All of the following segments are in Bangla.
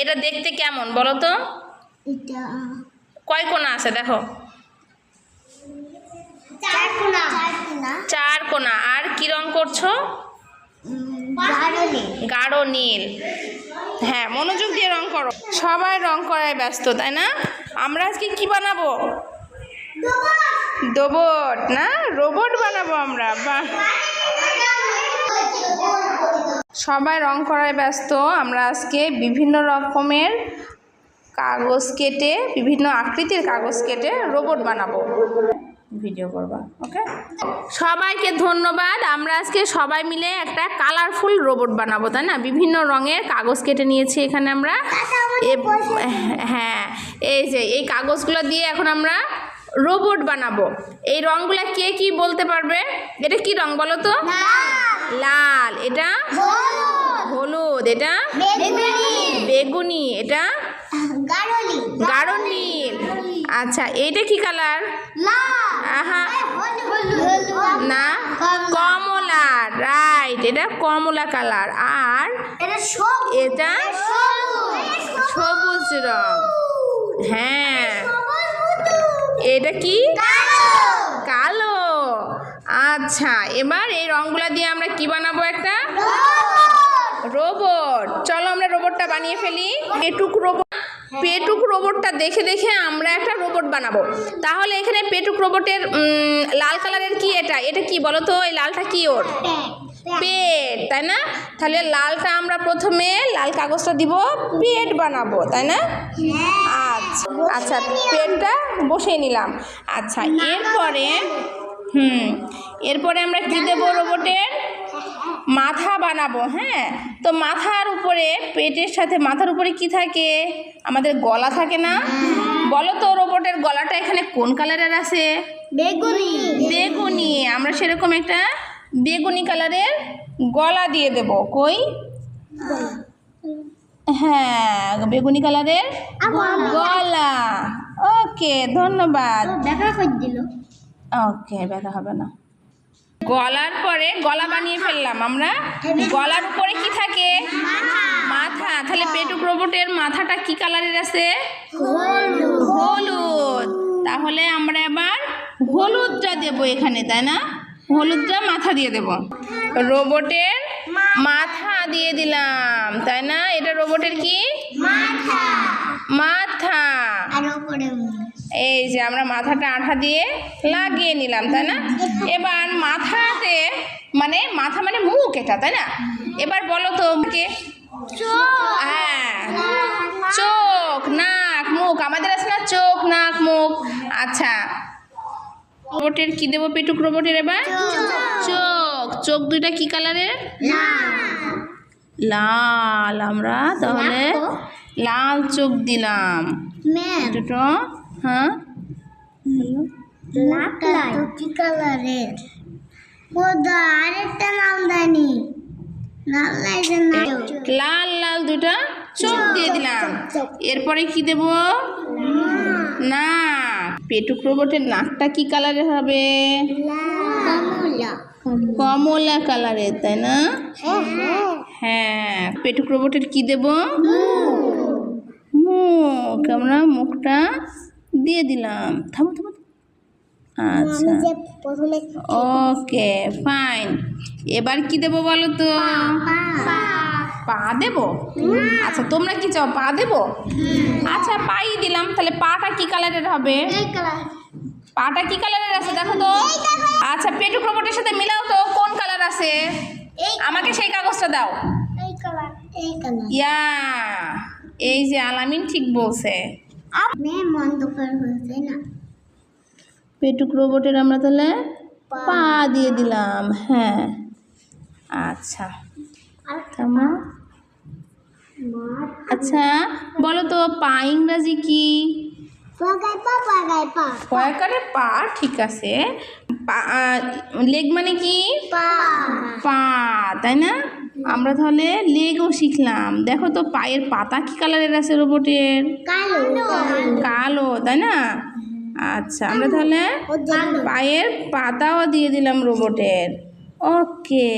এটা দেখতে কেমন বলো তো? কয় কোনা আছে দেখো। চার কোনা আর কি রং করছ? গাঢ় নীল। হ্যাঁ মনোযোগ দিয়ে রং করো। সবাই রং করায় ব্যস্ত তাই না? আমরা আজকে কি বানাবো? রোবট। না? রোবট বানাবো আমরা। বাহ সবাই রং করায় ব্যস্ত। আমরা আজকে বিভিন্ন রকমের কাগজ কেটে, বিভিন্ন আকৃতির কাগজ কেটে রোবট বানাবো। ভিডিও করবা ওকে সবাইকে ধন্যবাদ। আমরা আজকে সবাই মিলে একটা কালারফুল রোবট বানাবো, তাই না? বিভিন্ন রঙের কাগজ কেটে নিয়েছি এখানে আমরা। হ্যাঁ এই যে, এই কাগজগুলো দিয়ে এখন আমরা রোবট বানাবো। এই রঙগুলো কে কি বলতে পারবে? এটা কি রং বলো তো? লাল এটা? হলুদ। এটা? বেগুনি। এটা? গাঢ় নীল আচ্ছা এইটা কি কালার? আহা। না? কমলা। রাইট এটা কমলা কালার। আর এটা সবুজ। রং। হ্যাঁ। এটা কি? আচ্ছা এবার এই রংগুলা দিয়ে আমরা কি বানাবো একটা? রোবট। চলো আমরা রোবটটা বানিয়ে ফেলি। পেটুক রোবট পেটুক রোবটটা দেখে দেখে আমরা একটা রোবট বানাবো। তাহলে এখানে পেটুক রোবটের লাল কালারের কি এটা? এটা কি বলো তো? এই লালটা কি ওর? পেট, তাই না? তাহলে লালটা আমরা প্রথমে লাল কাগজটা দিব, পেট বানাবো, তাই না? আচ্ছা আচ্ছা পেটটা বসিয়ে নিলাম। আচ্ছা এরপরে, হুম এরপরে আমরা কি দেবো রোবটের? মাথা বানাবো হ্যাঁ? তো মাথার উপরে পেটের সাথে মাথার উপরে কি থাকে? আমাদের গলা থাকে না? বলো তো রোবটের গলাটা এখানে কোন কালারের আছে? বেগুনি। বেগুনি। আমরা সেরকম একটা বেগুনি কালারের গলা দিয়ে দেব। কই? হ্যাঁ বেগুনি কালারের গলা। ওকে ধন্যবাদ। দেখা করে দিল। ওকে ব্যথা হবে না। গলার পরে গলা বানিয়ে ফেললাম আমরা। গলার উপরে কি থাকে? মাথা। তাহলে পেটুক রোবটের মাথাটা কি কালারের আছে? হলুদ। তাহলে আমরা এবার হলুদটা দেব এখানে তাই না? হলুদটা মাথা দিয়ে দেব। রোবটের মাথা দিয়ে দিলাম তাই না? এটা রোবটের কি? মাথা। মাথা। এই যে আমরা মাথাটা আঠা দিয়ে লাগিয়ে নিলাম তাই না? এবার মাথাতে মানে মাথা মানে মুখ এটা তাই না? এবার বলো তো কে? হ্যাঁ চোখ নাক মুখ আমাদের আছে না চোখ নাক মুখ? আচ্ছা রোবটের কি দেবো পেটুক রোবটের এবার? চোখ চোখ দুইটা কি কালারের? লাল আমরা তাহলে লাল চোখ দিলাম। দুটো হ্যাঁ লাল কি কালারের আরেকটা লাল লাইটের লাল লাল দুটা চোখ দিয়ে দিলাম। এরপরে কি দেব? না পেটুক রোবটের নাকটা কি কালারের হবে? কমলা। কমলা কালারের তাই না? হ্যাঁ হ্যাঁ। হ্যাঁ পেটুক রোবটের কি দেব? মুখ। আমরা মুখটা দিয়ে দিলাম। থামো থামো। আচ্ছা। প্রথমে ওকে ফাইন। এবার কি দেবো বলো তো? পা দেবো? আচ্ছা তোমরা কি চাও পা দেবো? আচ্ছা পাই দিলাম। তাহলে পাটা কি কালারের হবে? পাটা কি কালারের আছে? দেখো তো। আচ্ছা পেটুক রোবটের সাথে মিলাও তো কোন কালার আছে? আমাকে সেই কাগজটা দাও। ইয়া এই যে আলামিন ঠিক বলছে। হয়েছে না? পেটুক রোবটের আমরা তাহলে পা দিয়ে দিলাম হ্যাঁ। আচ্ছা। আচ্ছা বলো তো পা ইংরাজি কি? পা কয়াকারে ঠিক আছে। লেগ মানে কি? পা। পা তাই না? আমরা তাহলে লেগও শিখলাম। দেখো তো পায়ের পাতা কি কালারের আছে রোবটের? কালো। কালো তাই না? আচ্ছা আমরা তাহলে পায়ের পাতাও দিয়ে দিলাম রোবটের। ওকে।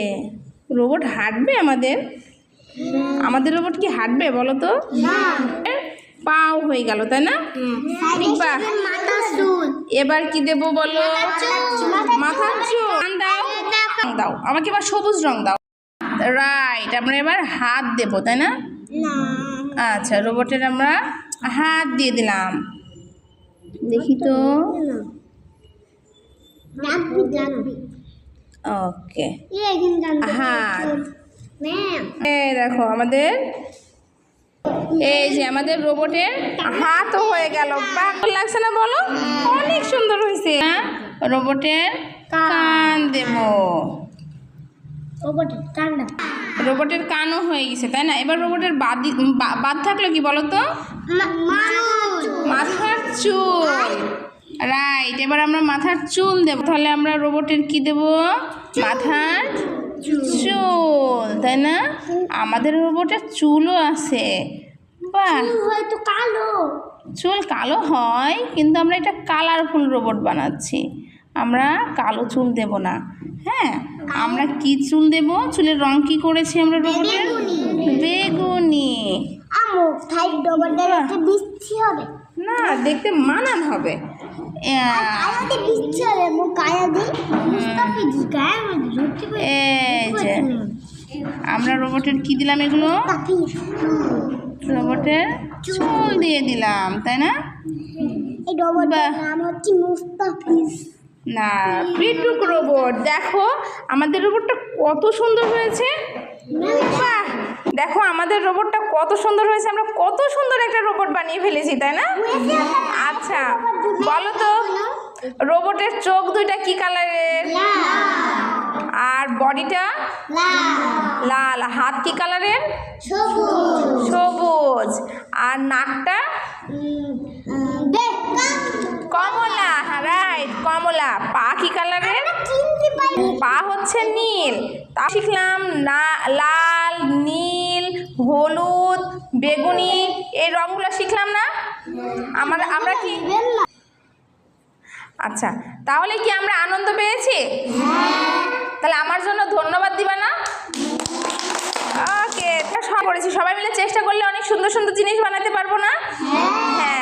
রোবট হাঁটবে আমাদের? আমাদের রোবট কি হাঁটবে বলো তো? পাও হয়ে গেল তাই না? বাহ। এবার কি দেবো বলো? মাথার চুল। দাও দাও। আমাকে এবার সবুজ রং দাও। রাইট আমরা এবার হাত দেবো তাই না? আচ্ছা রোবটের আমরা হাত দিয়ে দিলাম। দেখি তো। ওকে হাত এই দেখো আমাদের এই যে আমাদের রোবটের হাতও হয়ে গেল। বাহ লাগছে না বলো? অনেক সুন্দর হয়েছে। হ্যাঁ? রোবটের কান দেব। ওপরে কান্ডা রোবটের কানও হয়ে গেছে তাই না? এবার রোবটের বাদ বাদ থাকল কি বলো তো মাথার চুল। রাইট এবার আমরা মাথার চুল দেব। তাহলে আমরা রোবটের কি দেব? মাথার চুল। তাই না? আমাদের রোবটের চুলও আছে। বাহ। হয়তো কালো। চুল কালো হয় কিন্তু আমরা এটা কালারফুল রোবট বানাচ্ছি। আমরা কালো চুল দেব না। হ্যাঁ? আমরা কি চুল দেব? চুলের রং কি করেছি আমরা রোবটের? বেগুনি। না দেখতে মানান হবে। আমরা রোবটের কি দিলাম এগুলো? রোবটের চুল। দিয়ে দিলাম তাই না? এই। নাম হচ্ছে মুস্তাফিজ। না পিটুক রোবট দেখো আমাদের রোবটটা কত সুন্দর হয়েছে। বাহ! দেখো আমাদের রোবটটা কত সুন্দর হয়েছে। আমরা কত সুন্দর একটা রোবট বানিয়ে ফেলেছি তাই না? আচ্ছা বলো তো রোবটের চোখ দুইটা কি কালারের আর বডিটা লাল। হাত কি কালারের সবুজ। আর নাকটা? দেখ কমলা পা কি কালারের? পা হচ্ছে নীল। তা শিখলাম না লাল নীল হলুদ বেগুনি এই রঙগুলো শিখলাম না? আমার আমরা কি আচ্ছা তাহলে কি আমরা আনন্দ পেয়েছি? তাহলে আমার জন্য ধন্যবাদ দিবা না? ওকে সব করেছি। সবাই মিলে চেষ্টা করলে অনেক সুন্দর সুন্দর জিনিস বানাতে পারব না? হ্যাঁ।